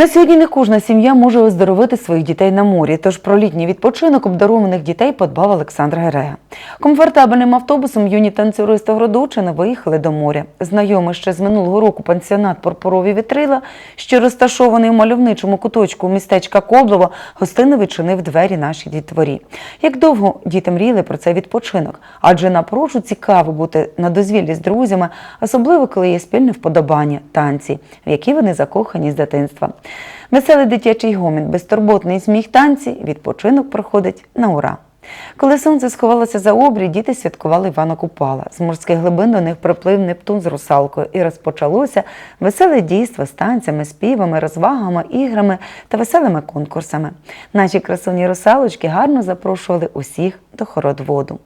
На сьогодні не кожна сім'я може оздоровити своїх дітей на морі, тож про літній відпочинок обдарованих дітей подбав Олександр Герега. Комфортабельним автобусом юні танцюристи Городочина виїхали до моря. Знайомий ще з минулого року пансіонат Порпорові вітрила, що розташований у мальовничому куточку містечка Коблово, гостинно відчинив двері нашій дітворі. Як довго діти мріяли про цей відпочинок? Адже напрочу цікаво бути на дозвіллі з друзями, особливо коли є спільне вподобання танці, в які вони закохані з дитинства. Веселий дитячий гомін, безтурботний сміх танці, відпочинок проходить на ура. Коли сонце сховалося за обрій, діти святкували Івана Купала. З морських глибин до них приплив Нептун з русалкою, і розпочалося веселе дійство з танцями, співами, розвагами, іграми та веселими конкурсами. Наші красуні русалочки гарно запрошували усіх до хородводу.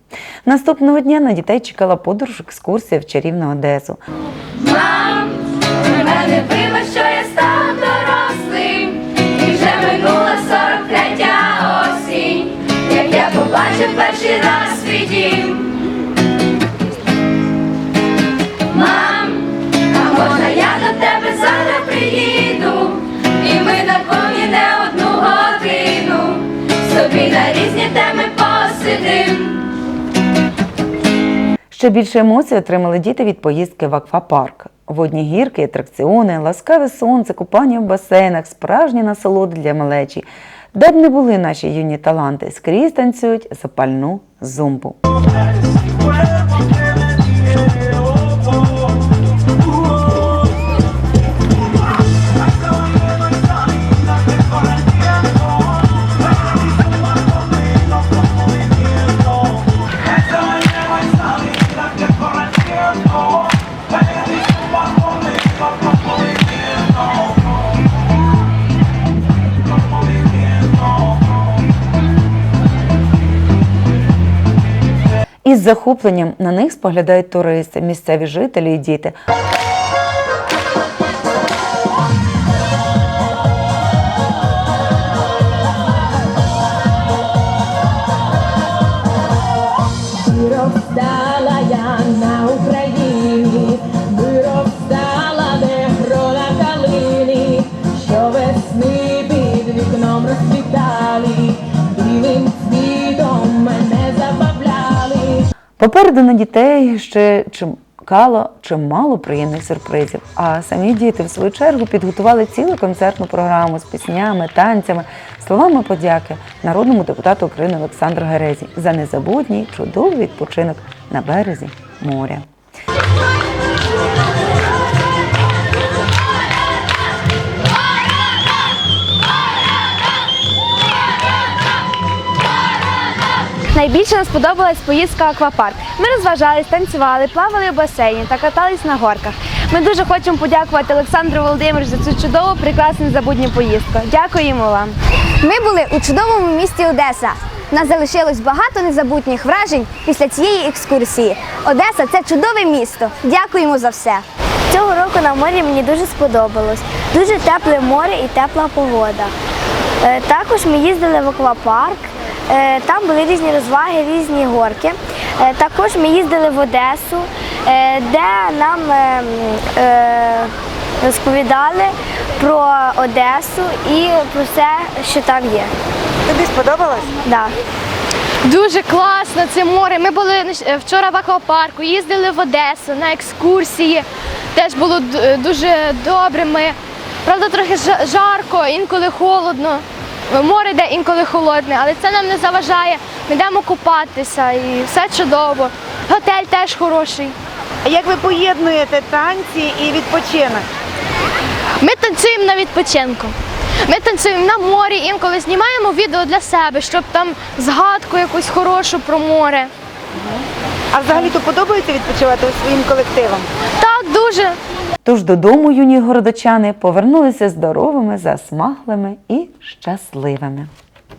Наступного дня на дітей чекала подорож екскурсія в чарівну Одесу. Мам, мене що я Мам, а можна я до тебе завтра приїду, і ми на не одну годину, собі на різні теми посидим. Ще більше емоцій отримали діти від поїздки в аквапарк. Водні гірки, атракціони, ласкаве сонце, купання в басейнах, справжні насолоди для малечі. Де б не були наші юні таланти, скрізь танцюють запальну Zumbo. Із захопленням на них споглядають туристи, місцеві жителі і діти. Попереду на дітей ще чекало чимало приємних сюрпризів. А самі діти, в свою чергу, підготували цілу концертну програму з піснями, танцями, словами подяки народному депутату України Олександру Герезі за незабутній чудовий відпочинок на березі моря. Найбільше нам сподобалась поїздка в аквапарк. Ми розважались, танцювали, плавали в басейні та катались на горках. Ми дуже хочемо подякувати Олександру Володимировичу за цю чудову, прекрасну забутню поїздку. Дякуємо вам. Ми були у чудовому місті Одеса. У нас залишилось багато незабутніх вражень після цієї екскурсії. Одеса це чудове місто. Дякуємо за все. Цього року на морі мені дуже сподобалось. Дуже тепле море і тепла погода. Е, Також ми їздили в аквапарк. Е, Там були різні розваги, різні горки. Е, Також ми їздили в Одесу, е, де нам розповідали про Одесу і про все, що там є. Тобі сподобалось? Да. Дуже класно це море. Ми були вчора в аквапарку, їздили в Одесу на екскурсії. Теж було дуже добре. Ми, правда, трохи жарко, інколи холодно. Море де інколи холодне, але це нам не заважає. Ми йдемо купатися і все чудово. Готель теж хороший. А як ви поєднуєте танці і відпочинок? Ми танцюємо на відпочинку. Ми танцюємо на морі, інколи знімаємо відео для себе, щоб там згадку якусь хорошу про море. А взагалі-то подобається відпочивати у своїм колективом? Так, дуже. Тож додому юні городочани повернулися здоровими, засмаглими і щасливими.